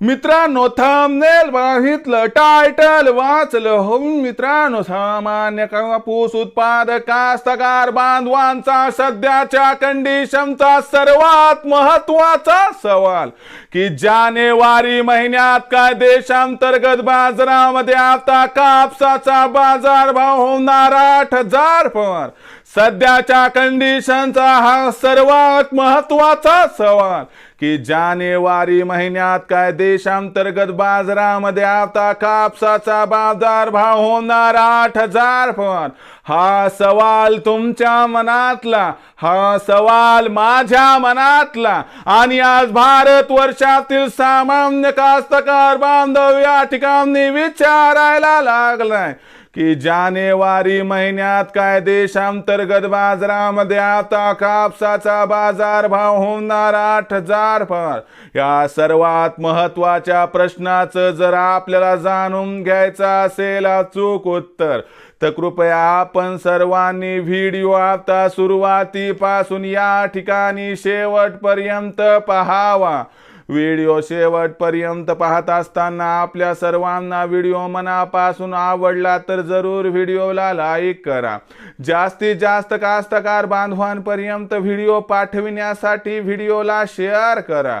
मित्रांनो थंबनेल बघितलं टायटल वाचलं हो मित्रांनो सामान्य कापूस उत्पादक कास्तकार बांधवांचा सध्याच्या कंडिशनचा सर्वात महत्त्वाचा सवाल की जानेवारी महिन्यात काय देशांतर्गत बाजारामध्ये आता कापसाचा बाजार भाव होणार आठ हजार पवार सध्याच्या कंडिशनचा हा सर्वात महत्त्वाचा सवाल की जानेवारी महिन्यात काय देशांतर्गत बाजारामध्ये आता कापसाचा बाजार भाव होणार आठ हजार पण. हा सवाल तुमच्या मनातला हा सवाल माझ्या मनातला. आणि आज भारत वर्षातील सामान्य कास्तकार बांधव या ठिकाणी विचारायला लागलाय. की जानेवारी महिन्यात काय देशांतर्गत बाजारामध्ये आता कापसाचा बाजार भाव होणार आठ हजार फार या सर्वात महत्त्वाच्या प्रश्नाचं जर आपल्याला जाणून घ्यायचं असेल अचूक उत्तर तर कृपया आपण सर्वांनी व्हिडिओ आता सुरुवातीपासून या ठिकाणी शेवटपर्यंत पहावा. व्हिडिओ शेवटपर्यंत पाहत असताना आपल्या सर्वांना व्हिडिओ मनापासून आवडला तर जरूर व्हिडिओला लाईक करा. जास्तीत जास्त कास्तकार बांधवांपर्यंत व्हिडिओ पाठविण्यासाठी व्हिडिओला शेअर करा.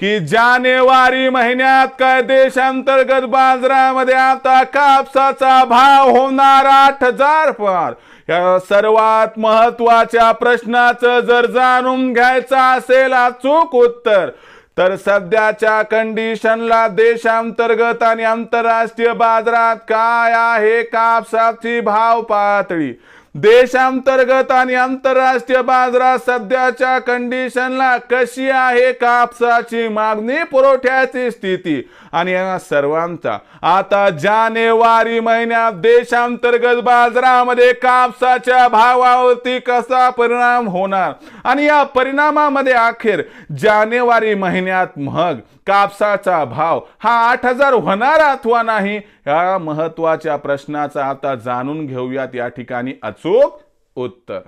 की जानेवारी महिन्यात काय देशांतर्गत बाजारामध्ये आता कापसाचा भाव होणार आठ हजार पार. या सर्वात महत्त्वाच्या प्रश्नाचं जर जाणून घ्यायचं असेल अचूक उत्तर तर सध्याच्या कंडिशनला देशांतर्गत आणि आंतरराष्ट्रीय बाजारात काय आहे कापसाची भाव पातळी? देशांतर्गत आणि आंतरराष्ट्रीय बाजारात सध्याच्या कंडिशनला कशी आहे कापसाची मागणी पुरवठ्याची स्थिती? आणि या सर्वांचा. आता जानेवारी महिन्यात देशांतर्गत बाजारामध्ये कापसाच्या भावावरती कसा परिणाम होणार? आणि या परिणामामध्ये अखेर जानेवारी महिन्यात मग कापसाचा भाव हा आठ हजार होणार अथवा नाही? या महत्त्वाच्या प्रश्नाचा आता जाणून घेऊयात या ठिकाणी अचूक उत्तर.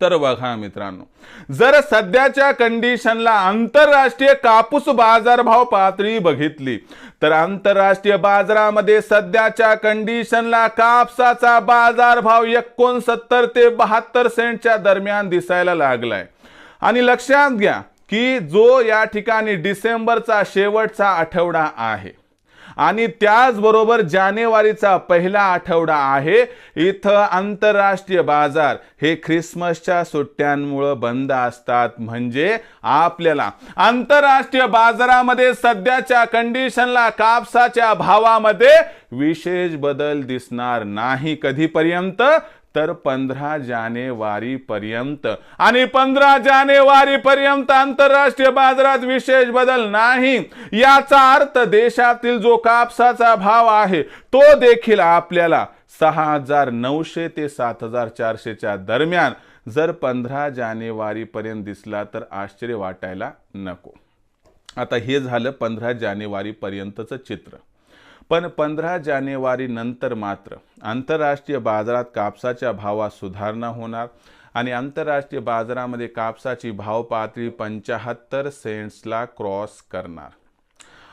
तर बघा मित्रांनो जर सध्याच्या कंडिशनला आंतरराष्ट्रीय कापूस बाजारभाव पातळी बघितली तर आंतरराष्ट्रीय बाजारामध्ये सध्याच्या कंडिशनला कापसाचा बाजारभाव एकोणसत्तर ते बहात्तर सेंटच्या दरम्यान दिसायला लागलाय. आणि लक्षात घ्या की जो या ठिकाणी डिसेंबरचा शेवटचा आठवडा आहे आणि त्याचबरोबर जानेवारीचा पहिला आठवडा आहे. इथं आंतरराष्ट्रीय बाजार हे ख्रिसमसच्या सुट्ट्यांमुळं बंद असतात. म्हणजे आपल्याला आंतरराष्ट्रीय बाजारामध्ये सध्याच्या कंडिशनला कापसाच्या भावामध्ये विशेष बदल दिसणार नाही. कधीपर्यंत? तर पंधरा जानेवारी पर्यंत आणि पंधरा जानेवारी पर्यंत आंतरराष्ट्रीय बाजारात विशेष बदल नाही. याचा अर्थ देशातील जो कापसाचा भाव आहे तो देखील आपल्याला सहा हजार नऊशे ते सात हजार चारशेच्या दरम्यान जर पंधरा जानेवारी पर्यंत दिसला तर आश्चर्य वाटायला नको. आता हे झालं पंधरा जानेवारी पर्यंतचं चित्र. पण पंधरा जानेवारी नंतर मात्र आंतरराष्ट्रीय बाजारात कापसाच्या भावात सुधारणा होणार आणि आंतरराष्ट्रीय बाजारामध्ये कापसाची भाव पातळी पंचाहत्तर सेंट्सला क्रॉस करणार.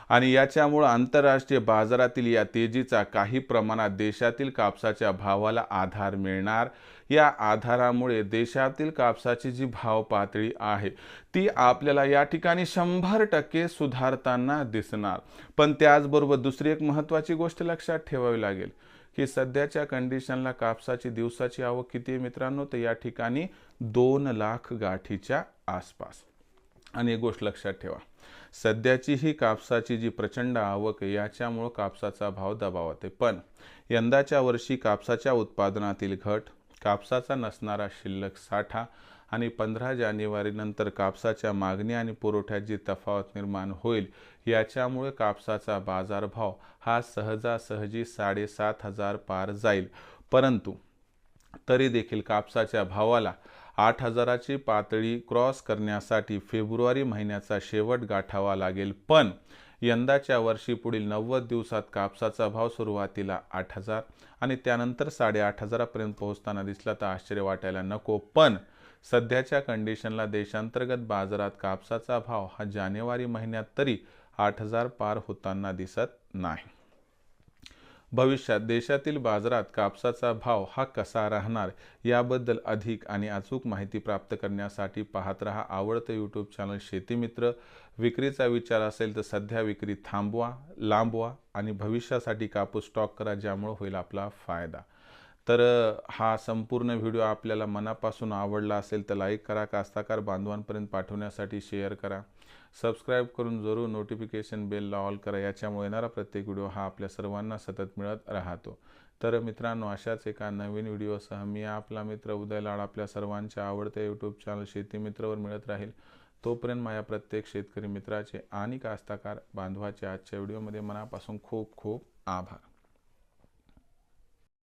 आणि याच्यामुळं आंतरराष्ट्रीय बाजारातील या तेजीचा काही प्रमाणात देशातील कापसाच्या भावाला आधार मिळणार. या आधारामुळे देशातील कापसाची जी भाव पातळी आहे ती आपल्याला या ठिकाणी शंभर टक्के सुधारताना दिसणार. पण त्याचबरोबर दुसरी एक महत्त्वाची गोष्ट लक्षात ठेवावी लागेल की सध्याच्या कंडिशनला कापसाची दिवसाची आवक किती आहे मित्रांनो? तर या ठिकाणी दोन लाख गाठीच्या आसपास. आणि एक गोष्ट लक्षात ठेवा सध्याची ही कापसाची जी प्रचंड आवक आहे याच्यामुळं कापसाचा भाव दबावात आहे. पण यंदाच्या वर्षी कापसाच्या उत्पादनातील घट कापसाचा नसणारा शिल्लक साठा आणि पंधरा जानेवारीनंतर कापसाच्या मागणी आणि पुरवठ्यात जी तफावत निर्माण होईल याच्यामुळे कापसाचा बाजारभाव हा सहजासहजी साडेसात हजार पार जाईल. परंतु तरी देखील कापसाच्या भावाला आठ हजाराची पातळी क्रॉस करण्यासाठी फेब्रुवारी महिन्याचा शेवट गाठावा लागेल. पण यंदाच्या वर्षी पुढील नव्वद दिवसात कापसाचा भाव सुरुवातीला आठ हजार आणि त्यानंतर साडेआठ हजारापर्यंत पोहोचताना दिसला तर आश्चर्य वाटायला नको. पण सध्याच्या कंडिशनला देशांतर्गत बाजारात कापसाचा भाव हा जानेवारी महिन्यात तरी आठ हजार पार होताना दिसत नाही. भविष्यात देशातील बाजारात कापसाचा भाव हा कसा राहणार याबद्दल अधिक आणि अचूक माहिती प्राप्त करण्यासाठी पाहत रहा आवडतं यूट्यूब चॅनल शेतीमित्र विक्रीचा विचार असेल तर सध्या विक्री थांबवा लांबवा आणि भविष्यासाठी कापूस स्टॉक करा ज्यामुळे होईल आपला फायदा. तर हा संपूर्ण व्हिडिओ आपल्याला मनापासून आवडला असेल तर लाईक करा कास्ताकार बांधवांपर्यंत पाठवण्यासाठी शेअर करा. सबस्क्राईब करून जरूर नोटिफिकेशन बेलला ऑल करा याच्यामुळे येणारा प्रत्येक व्हिडिओ हा आपल्या सर्वांना सतत मिळत राहतो. तर मित्रांनो अशाच एका नवीन व्हिडिओसह मी आपला मित्र उदय लाड आपल्या सर्वांच्या आवडत्या यूट्यूब चॅनल शेती मित्रवर मिळत राहील. तोपर्यंत माझ्या प्रत्येक शेतकरी मित्राचे आणि कास्ताकार बांधवाचे आजच्या व्हिडिओमध्ये मनापासून खूप खूप आभार.